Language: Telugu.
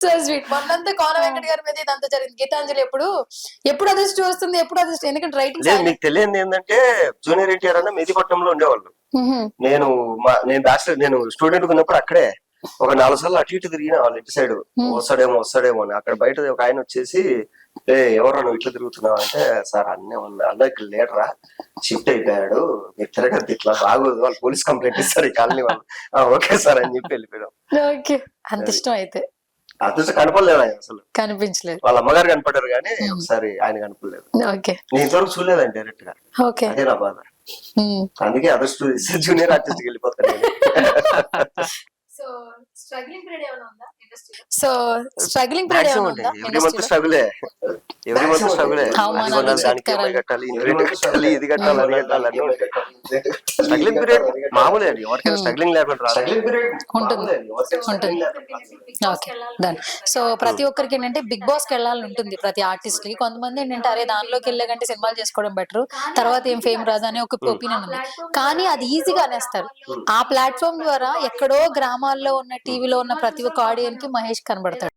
సో స్వీట్ మొన్నంతా కోన వెంకట గారి మీద ఇదంతా జరిగింది. గీతాంజలి ఎప్పుడు? ఎప్పుడు అదృష్టి వస్తుంది? ఎప్పుడు అదృష్టి? ఎందుకంటే రైటింగ్ లేదు మీకు తెలియంది ఏంటంటే జూనియర్ ఎన్టీఆర్ అన్న మెదిపట్నంలో ఉండేవాళ్ళు. నేను మా నేను బ్యాచిలర్ నేను స్టూడెంట్ ఉన్నప్పుడు అక్కడే ఒక నాలుగు సార్లు అటు ఇటు తిరిగిన వాళ్ళు ఇటు సైడ్ వస్తాడేమో వస్తాడేమో అని. అక్కడ బయట ఒక ఆయన వచ్చేసి ఏ ఎవరు నువ్వు ఇట్లా తిరుగుతున్నావు? అంటే సార్ అన్నే ఉన్నా అన్న ఇక్కడ లేడరా. షిఫ్ట్ అయిపోయాడు. మీరు తిరగద్దు ఇట్లా బాగోదు. వాళ్ళు పోలీస్ కంప్లైంట్ ఇస్తారు ఈ కాలనీ వాళ్ళు. "ఆ, ఓకే సార్ అని చెప్పి వెళ్ళిపోయాం ఓకే. అంత ఇష్టం అయితే. అదృష్టం కనపడలేదు ఆయన అసలు. కనిపించలేదు. వాళ్ళ అమ్మగారు కనపడ్డారు కానీ ఒకసారి ఆయన కనపడలేదు. ఓకే. నేను ఇంతవరకు చూడలేదండి డైరెక్ట్గా. ఓకే. అదే నా బాధ. అందుకే అదృష్టం జూనియర్ ఆర్టిస్ట్ వెళ్ళిపోతాను. సో స్ట్రగ్లింగ్ పీరియడ్ ఏమైనా ఉందా? సో స్ట్రగ్లింగ్ పీరియడ్ ఏమైనా. ఉందా? స్ట్రగులే ఎవ్రీ మంత్ స్ట్రగులే అవమానాలు, అది కొనాలి, దానికి చట్కారాలు. EMI కట్టాలి? ఇంటి కట్టాలి? ఇది కట్టాలి? అది కట్టాలి? అన్ని ఉంటాయి స్ట్రగ్లింగ్ పీరియడ్ మామూలే అండి ఎవరికైనా స్ట్రగ్లింగ్ లేకుండా రాదు. ఉంటుంది. ఉంటుంది. ఓకే డన్ సో ప్రతి ఒక్కరికి ఏంటంటే బిగ్ బాస్కి వెళ్ళాలని ఉంటుంది ప్రతి ఆర్టిస్ట్కి. కొంతమంది ఏంటంటే అరే దానిలోకి వెళ్ళే కంటే సినిమాలు చేసుకోవడం బెటర్ తర్వాత ఏం ఫేమ్ రాదు అనే ఒక ఒపీనియన్ ఉంది. కానీ అది ఈజీగా అనేస్తారు. ఆ ప్లాట్ఫామ్ ద్వారా ఎక్కడో గ్రామాల్లో ఉన్న టీవీలో ఉన్న ప్రతి ఒక్క ఆడియన్కి మహేష్ కనబడతాడు.